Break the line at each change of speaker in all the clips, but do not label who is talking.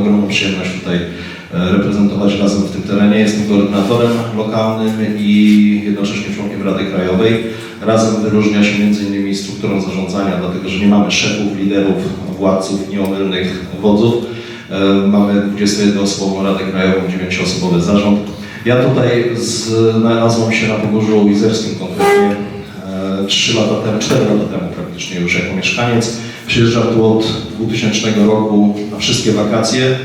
ogromną przyjemność tutaj e, reprezentować razem w tym terenie. Jestem koordynatorem lokalnym i jednocześnie członkiem Rady Krajowej. Razem wyróżnia się m.in. strukturą zarządzania, dlatego że nie mamy szefów, liderów, władców, nieomylnych wodzów. E, Mamy 21-osobową Radę Krajową, 9-osobowy zarząd. Ja tutaj znalazłem się na Pogórzu Izerskim konkretnie e, 3 lata temu, 4 lata temu praktycznie już jako mieszkaniec. Przyjeżdżam tu od 2000 roku na wszystkie wakacje.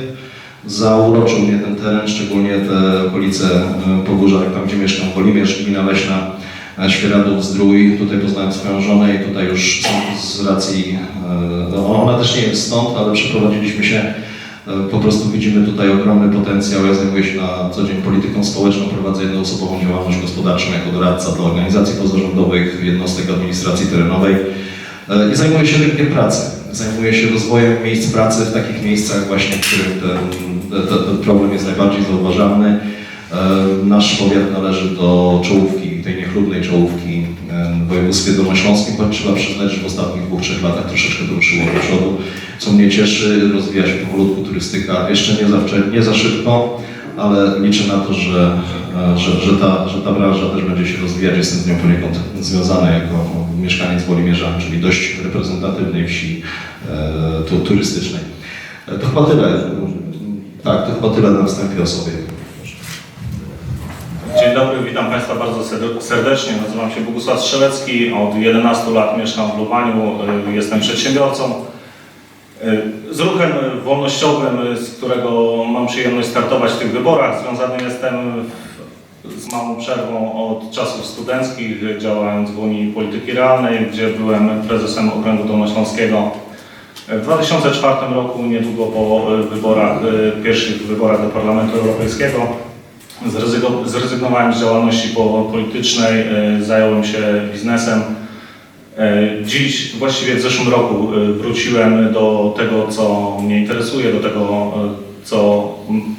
Zauroczył mnie ten teren, szczególnie te okolice e, Pogórza, jak tam gdzie mieszkam, Wolimierz, Gmina Leśna, e, Świeradów, Zdrój. Tutaj poznałem swoją żonę i tutaj już z- racji, e, no ona też nie jest stąd, ale przeprowadziliśmy się Po prostu widzimy tutaj ogromny potencjał. Ja zajmuję się na co dzień polityką społeczną, prowadzę jednoosobową działalność gospodarczą jako doradca dla organizacji pozarządowych, jednostek administracji terenowej i zajmuję się rynkiem pracy. Zajmuję się rozwojem miejsc pracy w takich miejscach właśnie, w którym ten, ten, ten problem jest najbardziej zauważalny. E, Nasz powiat należy do czołówki, tej niechlubnej czołówki e, w województwie dolnośląskim, choć trzeba przyznać, że w ostatnich dwóch, trzech latach troszeczkę ruszyło do przodu, co mnie cieszy. Rozwija się powolutku turystyka, jeszcze nie za, nie za szybko, ale liczę na to, że, e, że, że, ta, że ta branża też będzie się rozwijać. Jestem z nią poniekąd związany jako mieszkaniec Wolimierza, czyli dość reprezentatywnej wsi e, tu, turystycznej. E, To chyba tyle. Tak, to chyba tyle na wstępie o sobie.
Dzień dobry, witam Państwa bardzo serde- serdecznie. Nazywam się Bogusław Strzelecki, od 11 lat mieszkam w Lubaniu, jestem przedsiębiorcą. Y, Z ruchem wolnościowym, y, z którego mam przyjemność startować w tych wyborach, związany jestem z małą przerwą od czasów studenckich, działając w Unii Polityki Realnej, gdzie byłem prezesem Okręgu Dolnośląskiego. W 2004 roku, niedługo po wyborach, pierwszych wyborach do Parlamentu Europejskiego, Zrezygnowałem z działalności po- politycznej, e, zająłem się biznesem. E, Dziś, właściwie w zeszłym roku, e, wróciłem do tego, co mnie interesuje, do tego, e, co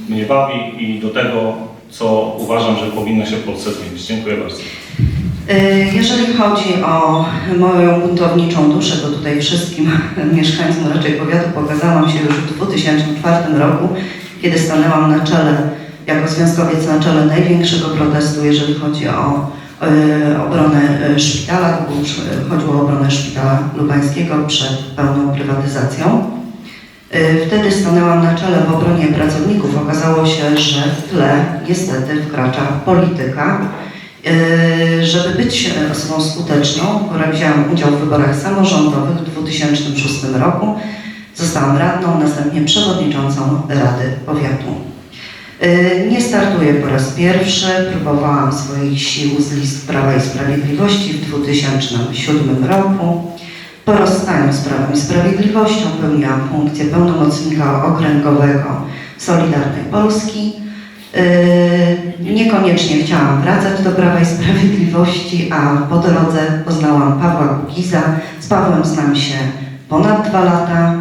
mnie bawi i do tego, co uważam, że powinno się w Polsce zmienić. Dziękuję bardzo.
Jeżeli chodzi o moją buntowniczą duszę, to tutaj wszystkim mieszkańcom raczej powiatu pokazałam się już w 2004 roku, kiedy stanęłam na czele, jako związkowiec na czele największego protestu, jeżeli chodzi o obronę y, szpitala, y, chodziło o obronę szpitala lubańskiego przed pełną prywatyzacją. Wtedy stanęłam na czele w obronie pracowników. Okazało się, że w tle niestety wkracza polityka. Żeby być e, osobą skuteczną, która wzięłam udział w wyborach samorządowych w 2006 roku, zostałam radną, następnie przewodniczącą Rady Powiatu. Y, Nie startuję po raz pierwszy, próbowałam swoich sił z list Prawa i Sprawiedliwości w 2007 roku. Po rozstaniu z Prawem i Sprawiedliwością pełniłam funkcję pełnomocnika okręgowego Solidarnej Polski. Yy, Niekoniecznie chciałam wracać do Prawa i Sprawiedliwości, a po drodze poznałam Pawła Kukiza. Z Pawłem znam się ponad dwa lata.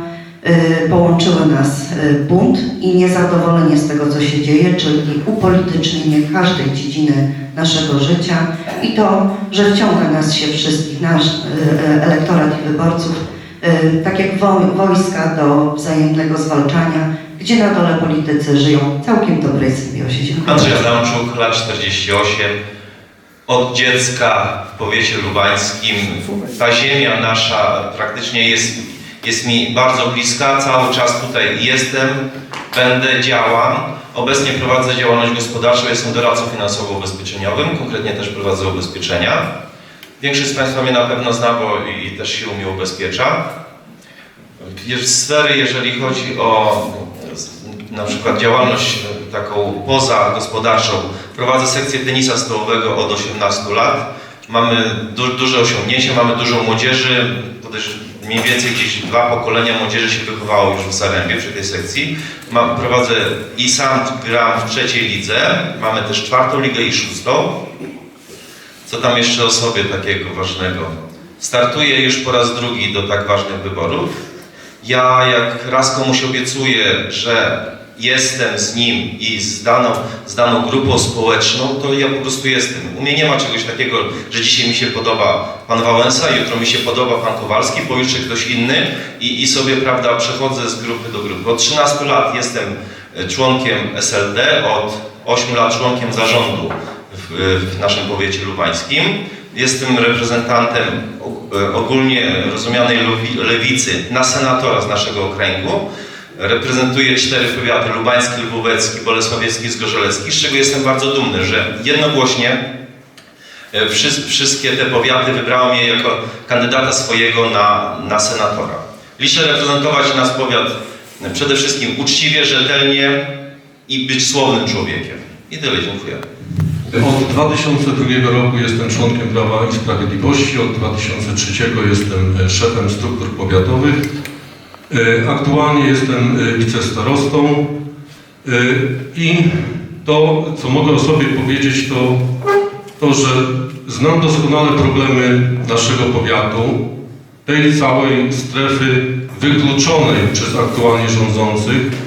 Yy, Połączyły nas yy, bunt i niezadowolenie z tego, co się dzieje, czyli upolitycznienie każdej dziedziny naszego życia i to, że wciąga nas się wszystkich, nasz yy, elektorat i wyborców, tak jak wo- wojska do wzajemnego zwalczania, gdzie na dole politycy żyją całkiem dobrej symbiozie. Dziękuję.
Andrzej Adamczuk, lat 48. Od dziecka w powiecie lubańskim. Ta ziemia nasza praktycznie jest, jest mi bardzo bliska. Cały czas tutaj jestem, będę, działam. Obecnie prowadzę działalność gospodarczą, jestem doradcą finansowo-ubezpieczeniowym, konkretnie też prowadzę ubezpieczenia. Większość z Państwa mnie na pewno zna, bo i też się u mnie ubezpiecza. Wiesz, sfery, jeżeli chodzi o na przykład działalność taką poza gospodarczą, prowadzę sekcję tenisa stołowego od 18 lat. Mamy du duże osiągnięcia, mamy dużo młodzieży, też mniej więcej gdzieś dwa pokolenia młodzieży się wychowało już w Sarębie przy tej sekcji. Mam, prowadzę i sam gram w trzeciej lidze, mamy też czwartą ligę i szóstą. Co tam jeszcze o sobie takiego ważnego? Startuję już po raz drugi do tak ważnych wyborów. Ja jak raz komuś obiecuję, że jestem z nim i z daną, z daną grupą społeczną, to ja po prostu jestem. U mnie nie ma czegoś takiego, że dzisiaj mi się podoba pan Wałęsa, jutro mi się podoba pan Kowalski, pojutrze ktoś inny i, i sobie, prawda, przechodzę z grupy do grupy. Od 13 lat jestem e, członkiem SLD, od 8 lat członkiem zarządu w, w naszym powiecie lubańskim. Jestem reprezentantem e, ogólnie rozumianej lewi- lewicy na senatora z naszego okręgu. Reprezentuję cztery powiaty, lubański, lwówecki, bolesławiecki, zgorzelecki, z czego jestem bardzo dumny, że jednogłośnie e, wszy- wszystkie te powiaty wybrało mnie jako kandydata swojego na, na senatora. Liczę reprezentować nasz powiat e, przede wszystkim uczciwie, rzetelnie i być słownym człowiekiem. I tyle, dziękuję.
Od 2002 roku jestem członkiem Prawa i Sprawiedliwości, od 2003 jestem e, szefem struktur powiatowych. E, Aktualnie jestem e, wicestarostą E, i to, co mogę o sobie powiedzieć, to to, że znam doskonale problemy naszego powiatu, tej całej strefy wykluczonej przez aktualnie rządzących.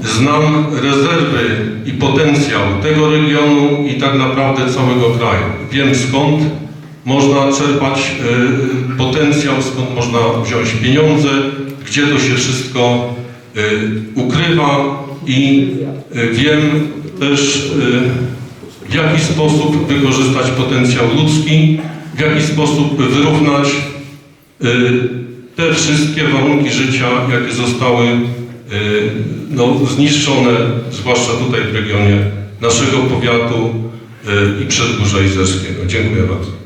Znam rezerwy i potencjał tego regionu i tak naprawdę całego kraju. Wiem skąd można czerpać y, potencjał, skąd można wziąć pieniądze, gdzie to się wszystko y, ukrywa i y, wiem też y, w jaki sposób wykorzystać potencjał ludzki, w jaki sposób wyrównać y, te wszystkie warunki życia, jakie zostały y, no, zniszczone, zwłaszcza tutaj w regionie naszego powiatu y, i Przedgórza Izerskiego. Dziękuję bardzo.